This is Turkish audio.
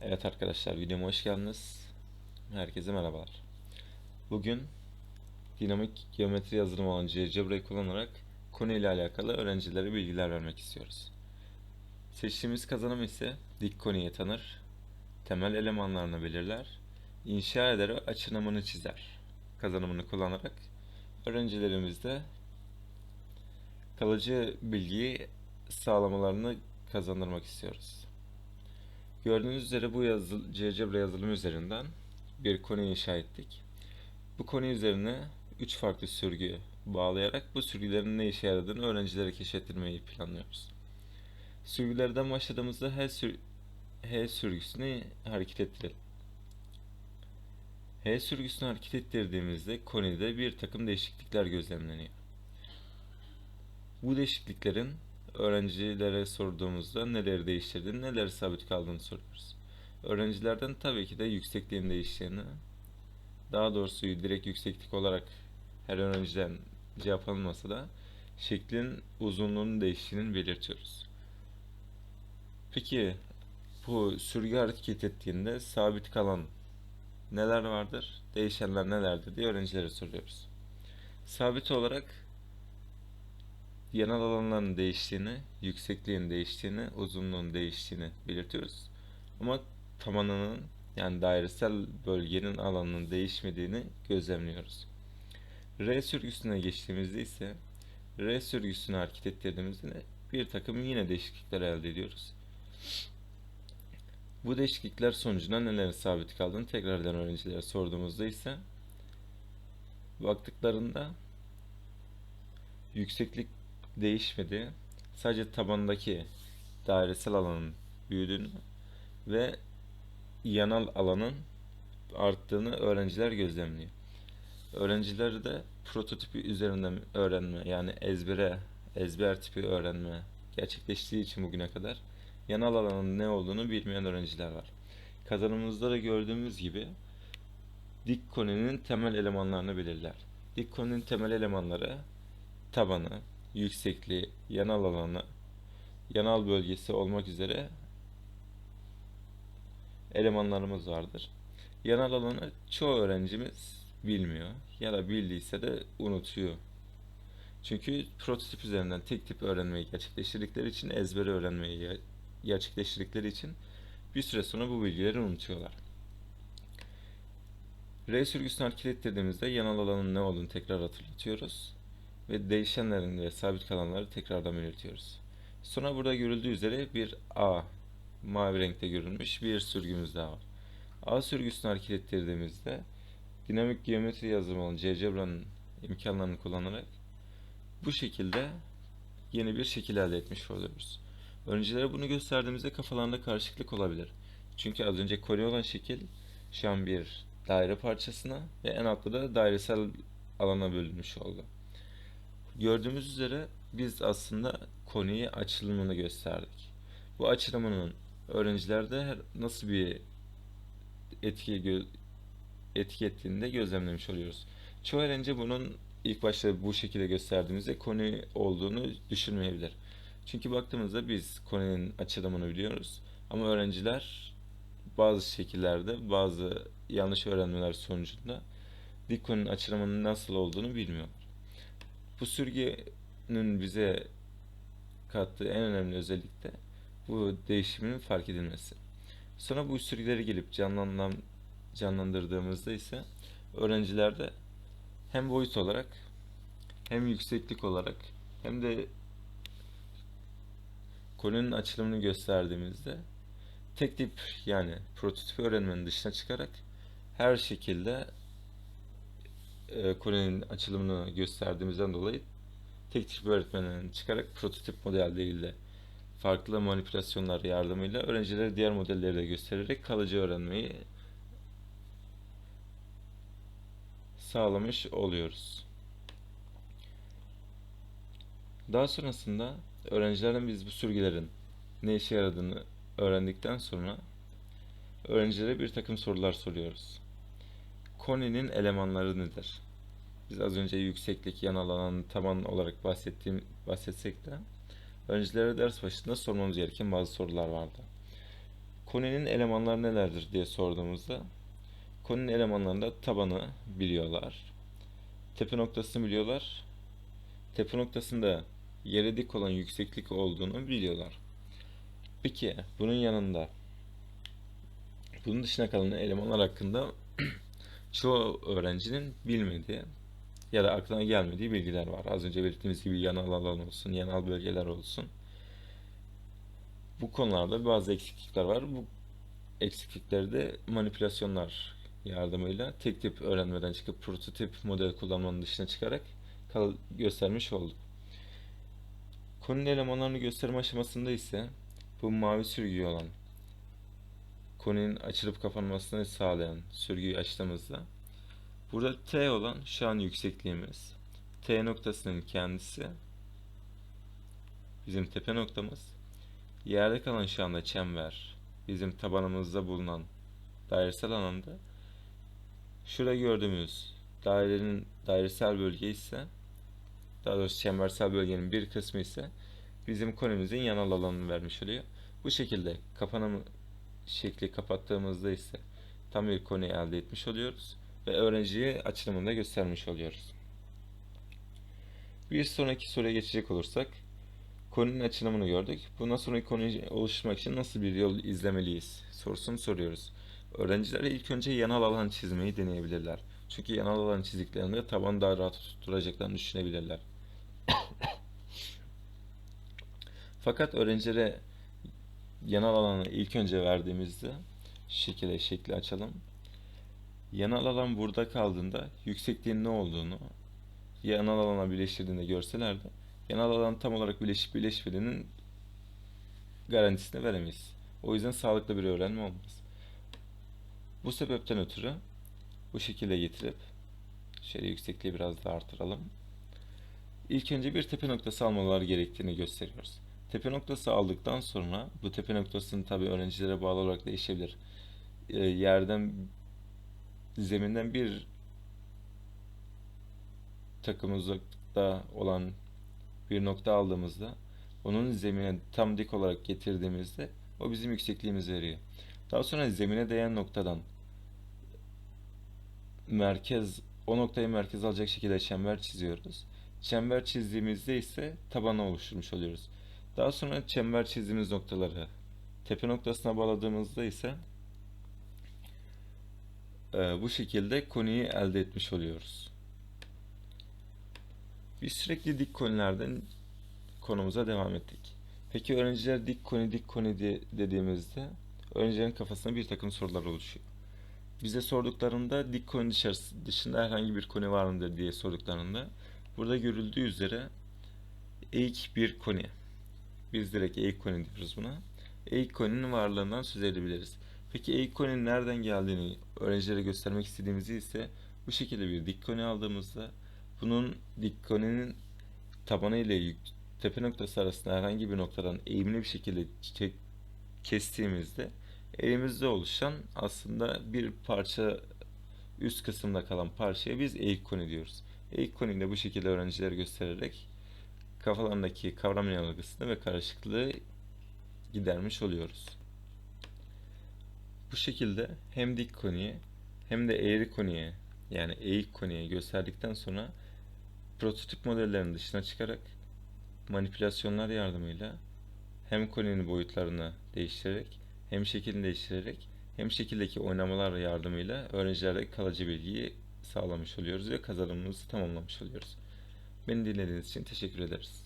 Evet arkadaşlar videoma hoş geldiniz. Herkese merhabalar. Bugün dinamik geometri yazılımı olan GeoGebra'yı kullanarak konu ile alakalı öğrencilere bilgiler vermek istiyoruz. Seçtiğimiz kazanım ise dik konuyu tanır, temel elemanlarını belirler, inşa eder ve açınımını çizer. Kazanımını kullanarak öğrencilerimizde kalıcı bilgiyi sağlamalarını kazandırmak istiyoruz. Gördüğünüz üzere bu yazı, GeoGebra yazılımı üzerinden bir konu inşa ettik. Bu konu üzerine 3 farklı sürgü bağlayarak bu sürgülerin ne işe yaradığını öğrencilere keşfettirmeyi planlıyoruz. Sürgülerden başladığımızda H, sür H sürgüsünü hareket ettirelim. H sürgüsünü hareket ettirdiğimizde konide bir takım değişiklikler gözlemleniyor. Bu değişikliklerin öğrencilere sorduğumuzda neleri değiştirdiğini, neleri sabit kaldığını soruyoruz. Öğrencilerden tabii ki de yüksekliğin değiştiğini, daha doğrusu direkt yükseklik olarak her öğrenciden cevap alınmasa da şeklin uzunluğunun değiştiğini belirtiyoruz. Peki bu sürgü hareket ettiğinde sabit kalan neler vardır, değişenler nelerdir diye öğrencilere soruyoruz. Sabit olarak yanal alanların değiştiğini, yüksekliğin değiştiğini, uzunluğun değiştiğini belirtiyoruz. Ama tabanının yani dairesel bölgenin alanının değişmediğini gözlemliyoruz. R sürgüsüne geçtiğimizde ise R sürgüsünü hareket ettirdiğimizde bir takım yine değişiklikler elde ediyoruz. Bu değişiklikler sonucunda neler sabit kaldığını tekrardan öğrencilere sorduğumuzda ise baktıklarında yükseklik değişmedi. Sadece tabandaki dairesel alanın büyüdüğünü ve yanal alanın arttığını öğrenciler gözlemliyor. Öğrenciler de prototipi üzerinden öğrenme yani ezbere, ezber tipi öğrenme gerçekleştiği için bugüne kadar yanal alanın ne olduğunu bilmeyen öğrenciler var. Kazanımımızda da gördüğümüz gibi dik koninin temel elemanlarını belirler. Dik koninin temel elemanları tabanı, yüksekliği, yanal alanı, yanal bölgesi olmak üzere elemanlarımız vardır. Yanal alanı çoğu öğrencimiz bilmiyor ya da bildiyse de unutuyor. Çünkü prototip üzerinden tek tip öğrenmeyi gerçekleştirdikleri için ezbere öğrenmeyi gerçekleştirdikleri için bir süre sonra bu bilgileri unutuyorlar. R sürgüsünü hareket yanal alanın ne olduğunu tekrar hatırlatıyoruz ve değişenlerin ve sabit kalanları tekrardan belirtiyoruz. Sonra burada görüldüğü üzere bir A mavi renkte görülmüş bir sürgümüz daha var. A sürgüsünü hareket ettirdiğimizde dinamik geometri yazılımı olan GeoGebra'nın imkanlarını kullanarak bu şekilde yeni bir şekil elde etmiş oluyoruz. Öğrencilere bunu gösterdiğimizde kafalarında karışıklık olabilir. Çünkü az önce kore olan şekil şu an bir daire parçasına ve en altta da dairesel alana bölünmüş oldu. Gördüğümüz üzere biz aslında konuyu açılımını gösterdik. Bu açılımının öğrencilerde nasıl bir etki gö etki ettiğini de gözlemlemiş oluyoruz. Çoğu öğrenci bunun ilk başta bu şekilde gösterdiğimizde konu olduğunu düşünmeyebilir. Çünkü baktığımızda biz konunun açılımını biliyoruz. Ama öğrenciler bazı şekillerde bazı yanlış öğrenmeler sonucunda dik konunun açılımının nasıl olduğunu bilmiyorlar. Bu sürgünün bize kattığı en önemli özellik de bu değişimin fark edilmesi. Sonra bu sürgüleri gelip canlandan, canlandırdığımızda ise öğrencilerde hem boyut olarak hem yükseklik olarak hem de konunun açılımını gösterdiğimizde tek tip yani prototip öğrenmenin dışına çıkarak her şekilde e, konunun açılımını gösterdiğimizden dolayı tek tip öğretmenden çıkarak prototip model değil de farklı manipülasyonlar yardımıyla öğrencilere diğer modelleri de göstererek kalıcı öğrenmeyi sağlamış oluyoruz. Daha sonrasında öğrencilerden biz bu sürgülerin ne işe yaradığını öğrendikten sonra öğrencilere bir takım sorular soruyoruz. Koninin elemanları nedir? Biz az önce yükseklik, yanal alan, taban olarak bahsettiğim bahsetsek de öğrencilere ders başında sormamız gereken bazı sorular vardı. koninin elemanları nelerdir diye sorduğumuzda koninin elemanlarında tabanı biliyorlar. Tepe noktasını biliyorlar. Tepe noktasında yere dik olan yükseklik olduğunu biliyorlar. Peki bunun yanında bunun dışına kalan elemanlar hakkında çoğu öğrencinin bilmediği ya da aklına gelmediği bilgiler var. Az önce belirttiğimiz gibi yanal alan olsun, yanal bölgeler olsun. Bu konularda bazı eksiklikler var. Bu eksiklikleri de manipülasyonlar yardımıyla tek tip öğrenmeden çıkıp prototip model kullanmanın dışına çıkarak göstermiş olduk. Konunun elemanlarını gösterme aşamasında ise bu mavi sürgü olan koninin açılıp kapanmasını sağlayan sürgüyü açtığımızda burada T olan şu an yüksekliğimiz. T noktasının kendisi bizim tepe noktamız. Yerde kalan şu anda çember bizim tabanımızda bulunan dairesel alanda şurada gördüğümüz dairenin dairesel bölge ise daha doğrusu çembersel bölgenin bir kısmı ise bizim konumuzun yanal alanını vermiş oluyor. Bu şekilde kapanımı şekli kapattığımızda ise tam bir konu elde etmiş oluyoruz ve öğrenciye açılımını da göstermiş oluyoruz. Bir sonraki soruya geçecek olursak konunun açılımını gördük. Bundan sonraki konuyu oluşturmak için nasıl bir yol izlemeliyiz sorusunu soruyoruz. Öğrencilere ilk önce yanal alan çizmeyi deneyebilirler. Çünkü yanal alan çizdiklerinde tabanı daha rahat tutturacaklarını düşünebilirler. Fakat öğrencilere yanal alanı ilk önce verdiğimizde şu şekilde şekli açalım. Yanal alan burada kaldığında yüksekliğin ne olduğunu yanal alana birleştirdiğinde görseler de yanal alan tam olarak birleşip birleşmediğinin garantisini veremeyiz. O yüzden sağlıklı bir öğrenme olmaz. Bu sebepten ötürü bu şekilde getirip şöyle yüksekliği biraz daha artıralım. İlk önce bir tepe noktası almaları gerektiğini gösteriyoruz. Tepe noktası aldıktan sonra bu tepe noktasının tabi öğrencilere bağlı olarak değişebilir. E, yerden zeminden bir takım uzaklıkta olan bir nokta aldığımızda onun zemine tam dik olarak getirdiğimizde o bizim yüksekliğimizi veriyor. Daha sonra zemine değen noktadan merkez o noktayı merkez alacak şekilde çember çiziyoruz. Çember çizdiğimizde ise tabanı oluşturmuş oluyoruz. Daha sonra çember çizdiğimiz noktaları tepe noktasına bağladığımızda ise e, bu şekilde konuyu elde etmiş oluyoruz. Biz sürekli dik konulardan konumuza devam ettik. Peki öğrenciler dik konu dik konu de, dediğimizde öğrencilerin kafasında bir takım sorular oluşuyor. Bize sorduklarında dik konu dışarısı, dışında herhangi bir konu var mıdır diye sorduklarında burada görüldüğü üzere eğik bir konu. Biz direkt konu diyoruz buna. Konunun varlığından söz edebiliriz. Peki konunun nereden geldiğini öğrencilere göstermek istediğimizi ise bu şekilde bir dik konu aldığımızda bunun dik konunun tabanı ile tepe noktası arasında herhangi bir noktadan eğimli bir şekilde kestiğimizde elimizde oluşan aslında bir parça üst kısımda kalan parçaya biz eğik konu diyoruz. Eğik konuyu da bu şekilde öğrencilere göstererek kafalarındaki kavram yanılgısını ve karışıklığı gidermiş oluyoruz. Bu şekilde hem dik konuya hem de eğri konuya yani eğik konuya gösterdikten sonra prototip modellerinin dışına çıkarak manipülasyonlar yardımıyla hem koninin boyutlarını değiştirerek hem şeklini değiştirerek hem şekildeki oynamalar yardımıyla öğrencilere kalıcı bilgiyi sağlamış oluyoruz ve kazanımımızı tamamlamış oluyoruz. Beni dinlediğiniz için teşekkür ederiz.